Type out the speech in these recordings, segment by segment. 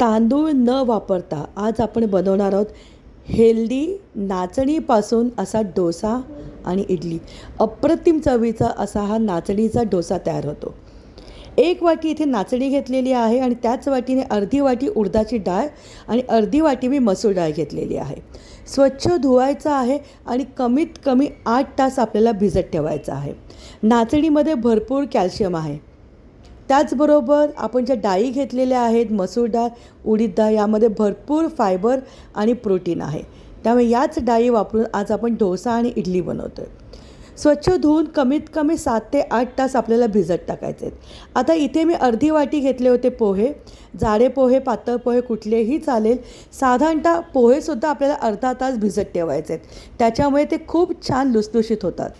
तांदूळ न वापरता आज आपण बनवणार आहोत हेल्दी नाचणीपासून असा डोसा आणि इडली. अप्रतिम चवीचा असा हा नाचणीचा डोसा तयार होतो. एक वाटी इथे नाचणी घेतलेली आहे आणि त्याच वाटीने अर्धी वाटी उडदाची डाळ आणि अर्धी वाटी मी मसूर डाळ घेतलेली आहे. स्वच्छ धुवायचं आहे आणि कमीत कमी आठ तास आपल्याला भिजत ठेवायचं आहे. नाचणीमध्ये भरपूर कॅल्शियम आहे. त्याचबरोबर आपण ज्या डाळी घेतलेल्या आहेत मसूर डाळ उडीद डाळ यामध्ये भरपूर फायबर आणि प्रोटीन आहे. त्यामुळे याच डाळी वापरून आज आपण डोसा आणि इडली बनवतो आहे स्वच्छ धुवून कमीत कमी सात ते आठ तास आपल्याला भिजत टाकायचे आहेत आता इथे मी अर्धी वाटी घेतले होते पोहे. जाडे पोहे पातळ पोहे कुठलेही चालेल. साधारणतः पोहेसुद्धा आपल्याला अर्धा तास भिजत ठेवायचे आहेत त्याच्यामुळे ते खूप छान लुसलुशीत होतात.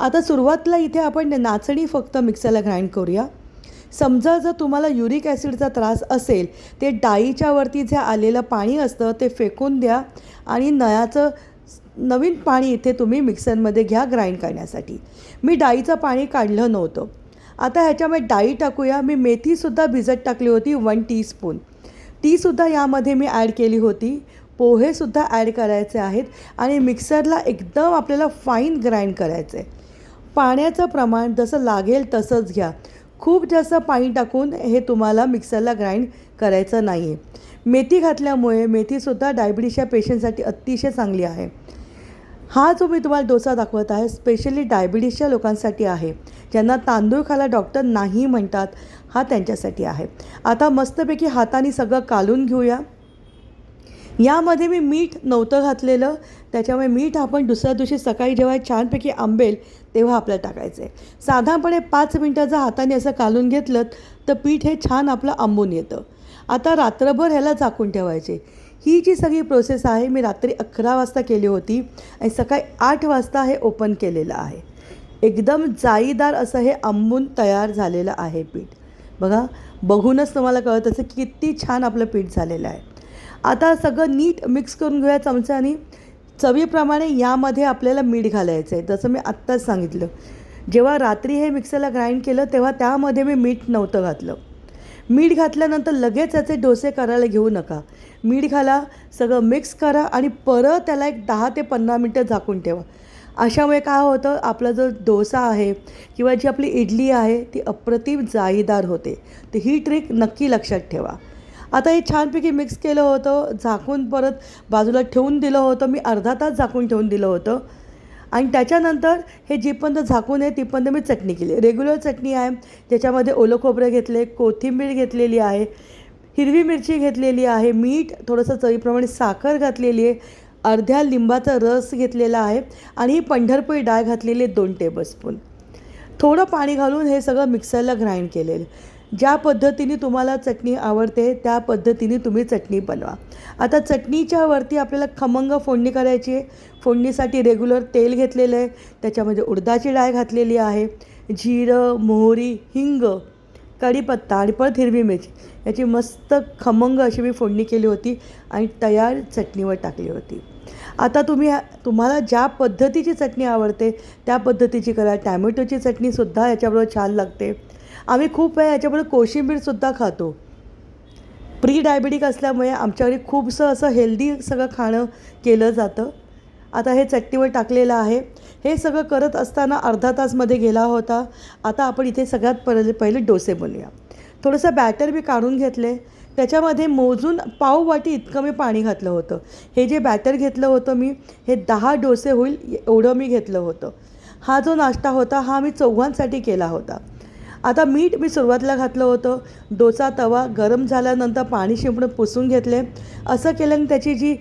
आता सुरुवातीला इथे आपण नाचणी फक्त मिक्सरला ग्राइंड करूया. समजा जर तुम्हाला युरिक ॲसिडचा त्रास असेल ते डाळीच्या वरती जे आलेलं पाणी असतं ते फेकून द्या आणि नळाचं नवीन पाणी इथे तुम्ही मिक्सरमध्ये घ्या ग्राइंड करण्यासाठी. मी डाळीचं पाणी काढलं नव्हतं. आता ह्याच्यामध्ये डाळी टाकूया. मी मेथीसुद्धा भिजत टाकली होती वन टीस्पून तीसुद्धा यामध्ये मी ॲड केली होती. पोहेसुद्धा ॲड करायचे आहेत आणि मिक्सरला एकदम आपल्याला फाईन ग्राइंड करायचं आहे पाण्याचं प्रमाण जसं लागेल तसंच घ्या. खूप जास्त पाणी टाकून हे तुम्हाला मिक्सरला ग्राइंड करायचं नाही आहे मेथी घातल्यामुळे मेथीसुद्धा डायबिटीसच्या पेशंटसाठी अतिशय चांगली आहे. हा जो मी तुम्हाला डोसा दाखवत आहे स्पेशली डायबिटीसच्या लोकांसाठी आहे. ज्यांना तांदूळ खायला डॉक्टर नाही म्हणतात हा त्यांच्यासाठी आहे. आता मस्तपैकी हाताने सगळं कालून घेऊया. यामध्ये मी मीठ नव्हतं घातलेलं. त्याच्यामुळे मीठ आपण दुसऱ्या दिवशी सकाळी जेव्हा छानपैकी आंबेल तेव्हा आपल्याला टाकायचं आहे साधारणपणे पाच मिनटं जर हाताने असं घालून घेतलं तर पीठ हे छान आपलं आंबून येतं. आता रात्रभर ह्याला झाकून ठेवायचे. ही जी सगळी प्रोसेस आहे मी रात्री अकरा वाजता केली होती आणि सकाळी आठ वाजता हे ओपन केलेलं आहे. एकदम जाईदार असं हे आंबून तयार झालेलं आहे पीठ. बघा बघूनच तुम्हाला कळत असं किती छान आपलं पीठ झालेलं आहे. आता सगळं नीट मिक्स करून घेऊया चमच्याने चवीप्रमाणे यामध्ये आपल्याला मीठ घालायचं आहे जसं मी आत्ताच सांगितलं. जेव्हा रात्री हे मिक्सरला ग्राइंड केलं तेव्हा त्यामध्ये मी मीठ नव्हतं घातलं. मीठ घातल्यानंतर लगेच याचे डोसे करायला घेऊ नका. मीठ घाला सगळं मिक्स करा आणि परत त्याला एक दहा ते पंधरा मिनटं झाकून ठेवा. अशामुळे काय होतं आपला जो डोसा आहे किंवा जी आपली इडली आहे ती अप्रतिम जाळीदार होते. तर ही ट्रिक नक्की लक्षात ठेवा. आता हे छानपैकी मिक्स केलं होतं. झाकून परत बाजूला ठेवून दिलं होतं. मी अर्धा तास झाकून ठेवून दिलं होतं. आणि त्याच्यानंतर हे जीपर्यंत झाकून आहे तीपर्यंत मी चटणी केली. रेग्युलर चटणी आहे. ज्याच्यामध्ये ओलं खोबरं घेतले कोथिंबीर घेतलेली आहे हिरवी मिरची घेतलेली आहे मीठ थोडंसं चवीप्रमाणे साखर घातलेली आहे अर्ध्या लिंबाचा रस घेतलेला आहे आणि ही पंढरपुरी डाळ घातलेली आहे दोन टेबलस्पून थोडं पाणी घालून हे सगळं मिक्सरला ग्राइंड केलेलं ज्या पद्धतीने तुम्हाला चटणी आवडते त्या पद्धतीने तुम्ही चटणी बनवा. आता चटणीच्या वरती आपल्याला खमंग फोडणी करायची आहे. फोडणीसाठी रेग्युलर तेल घेतलेलं आहे. त्याच्यामध्ये उडदाची डाळ घातलेली आहे. जिरं मोहरी हिंग कढीपत्ता आणि परत हिरवी मिरची. याची मस्त खमंग अशी मी फोडणी केली होती आणि तयार चटणीवर टाकली होती. आता तुम्ही तुम्हाला ज्या पद्धतीची चटणी आवडते त्या पद्धतीची करा. टॅमॅटोची चटणीसुद्धा याच्याबरोबर छान लागते. आम्ही खूप वेळा याच्याबरोबर कोशिंबीरसुद्धा खातो. प्री डायबिटिक असल्यामुळे आमच्याकडे खूपसं असं हेल्दी सगळं खाणं केलं जातं. आता हे चटणीवर टाकलेलं आहे. हे सगळं करत असताना अर्धा तासमध्ये गेला होता. आता आपण इथे सगळ्यात पहिले पहिले डोसे बनवूया. थोडंसं बॅटर मी काढून घेतले त्याच्यामध्ये मोजून पाववाटी इतकं मी पाणी घातलं होतं. हे जे बॅटर घेतलं होतं मी हे दहा डोसे होईल एवढं मी घेतलं होतं. हा जो नाश्ता होता हा मी चौघांसाठी केला होता. आता मीठ मी सुरुवातीला घातलं होतं. डोसा तवा गरम झाल्यानंतर पाणी शिंपडून पुसून घेतले. असं केल्याने त्याची जी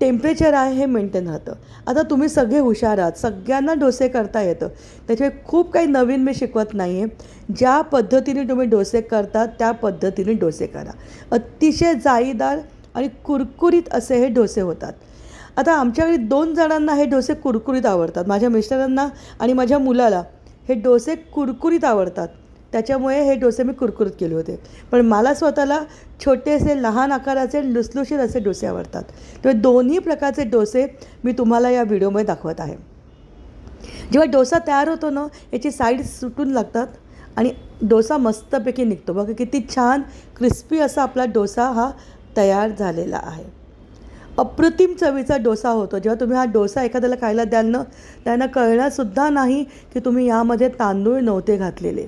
टेम्परेचर आहे हे मेंटेन राहतं. आता तुम्ही सगळे हुशार आहात सगळ्यांना डोसे करता येतं. त्याच्यामुळे खूप काही नवीन मी शिकवत नाही आहे ज्या पद्धतीने तुम्ही डोसे करता त्या पद्धतीने डोसे करा. अतिशय जाळीदार आणि कुरकुरीत असे हे डोसे होतात. आता आमच्याकडे दोन जणांना हे डोसे कुरकुरीत आवडतात. माझ्या मिस्टरांना आणि माझ्या मुलाला हे डोसे कुरकुरीत आवडतात. त्याच्यामुळे हे डोसे मी कुरकुरीत केले होते. पण मला स्वतःला छोटेसे लहान आकाराचे लुसलुशीत असे डोसे आवडतात. तेव्हा दोन्ही प्रकारचे डोसे मी तुम्हाला या व्हिडिओमध्ये दाखवत आहे. जेव्हा डोसा तयार होतो ना याची साईड सुटून लागतात आणि डोसा मस्तपैकी निघतो. बघा किती छान क्रिस्पी असा आपला डोसा हा तयार झालेला आहे. अप्रतिम चवीचा डोसा होतो. जेव्हा तुम्ही हा डोसा एखाद्याला खायला द्याल ना त्यांना कळणारसुद्धा नाही की तुम्ही यामध्ये तांदूळ नव्हते घातलेले.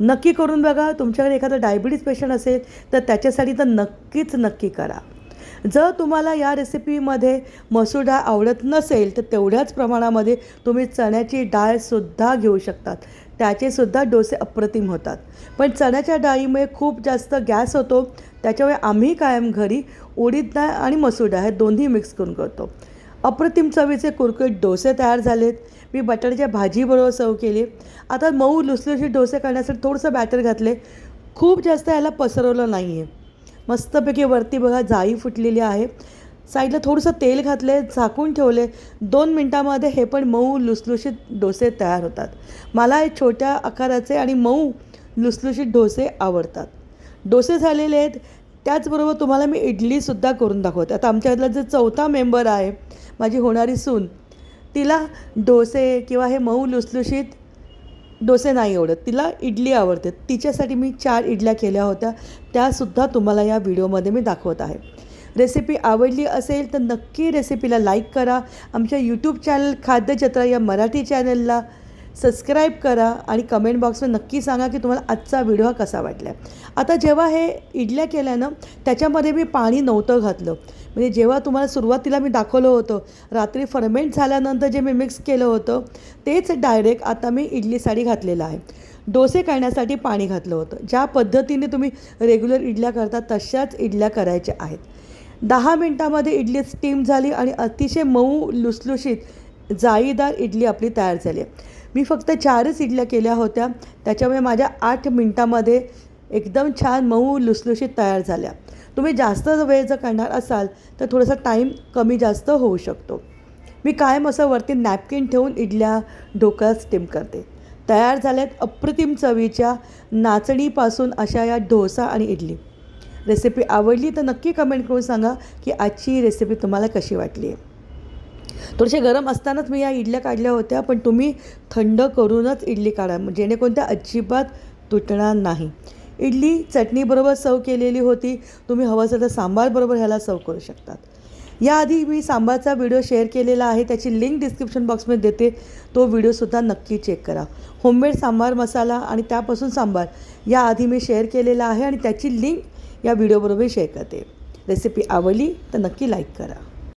नक्की करून बघा. तुमच्याकडे एखादा डायबिटीज पेशंट असेल तर त्याच्यासाठी तर नक्कीच नक्की करा. जर तुम्हाला या रेसिपीमध्ये मसूर डाळ आवडत नसेल तर तेवढ्याच प्रमाणामध्ये तुम्ही चण्याची डाळसुद्धा घेऊ शकतात. त्याचेसुद्धा डोसे अप्रतिम होतात. पण चण्याच्या डाळीमुळे खूप जास्त गॅस होतो. त्याच्यामुळे आम्ही कायम घरी उडीद डाळ आणि मसूर डाळ हे दोन्ही मिक्स करून करतो. अप्रतिम चवीचे कुरकुरीत डोसे तयार झालेत. मी बटाट्याच्या भाजीबरोबर सर्व केली. आता मऊ लुसलुशीत डोसे करण्यासाठी थोडंसं बॅटर घातले. खूप जास्त याला पसरवलं नाही आहे मस्तपैकी वरती बघा जाई फुटलेली आहे. साईडला थोडंसं तेल घातले झाकून ठेवले. दोन मिनटामध्ये हे पण मऊ लुसलुशीत डोसे तयार होतात. मला हे छोट्या आकाराचे आणि मऊ लुसलुशीत डोसे आवडतात. डोसे झालेले आहेत. त्याचबरोबर तुम्हाला मी इडलीसुद्धा करून दाखवते. आता आमच्यातला जो चौथा मेंबर आहे माझी होणारी सून तिला डोसे किंवा हे मऊ लुसलुशीत डोसे नाही आवडत. तिला इडली आवडते. तिच्यासाठी मी चार इडल्या केल्या होत्या. त्यासुद्धा तुम्हाला या व्हिडिओमध्ये मी दाखवत आहे. रेसिपी आवडली असेल तर नक्की रेसिपीला लाईक करा. आमच्या यूट्यूब चॅनल खाद्यजत्रा या मराठी चॅनलला सबस्क्राईब करा आणि कमेंट बॉक्समध्ये नक्की सांगा की तुम्हाला आजचा व्हिडिओ हा कसा वाटला. आता जेव्हा हे इडल्या केल्यानं त्याच्यामध्ये मी पाणी नव्हतं घातलं. म्हणजे जेव्हा तुम्हाला सुरुवातीला मी दाखवलं होतं रात्री फर्मेंट झाल्यानंतर जे मी मिक्स केलं होतं तेच डायरेक्ट आता मी इडली साडी घातलेलं आहे. डोसे करण्यासाठी पाणी घातलं होतं. ज्या पद्धतीने तुम्ही रेग्युलर इडल्या करता तशाच इडल्या करायच्या आहेत. दहा मिनटामध्ये इडली स्टीम झाली आणि अतिशय मऊ लुसलुशीत जाळीदार इडली आपली तयार झाली आहे. मी फक्त चारच इडल्या केल्या होत्या. त्याच्यामुळे माझ्या आठ मिनटामध्ये एकदम छान मऊ लुसलुशीत तयार झाल्या. तुम्ही जास्त वेळ जर करणार असाल तर थोडासा टाईम कमी जास्त होऊ शकतो. मी कायम असं वरती नॅपकिन ठेवून इडल्या ढोकळा स्टीम करते. तयार झाल्यात अप्रतिम चवीच्या नाचणीपासून अशा या डोसा आणि इडली. रेसिपी आवडली तर नक्की कमेंट करून सांगा की आजची रेसिपी तुम्हाला कशी वाटली आहे. थोडेसे गरम असतानाच मी या इडल्या काढल्या होत्या पण तुम्ही थंड करूनच इडली काढा म्हणजे जेणेकरून त्या अजिबात तुटणार नाही. इडली चटणीबरोबर सर्व केलेली होती तुम्ही हवं असेल तर सांबारबरोबर ह्याला सर्व करू शकतात. याआधी मी सांबारचा व्हिडिओ शेअर केलेला आहे त्याची लिंक डिस्क्रिप्शन बॉक्समध्ये देते तो व्हिडिओसुद्धा नक्की चेक करा. होममेड सांबार मसाला आणि त्यापासून सांबार याआधी मी शेअर केलेला आहे आणि त्याची लिंक या व्हिडिओबरोबर शेअर करते. रेसिपी आवडली तर नक्की लाईक करा.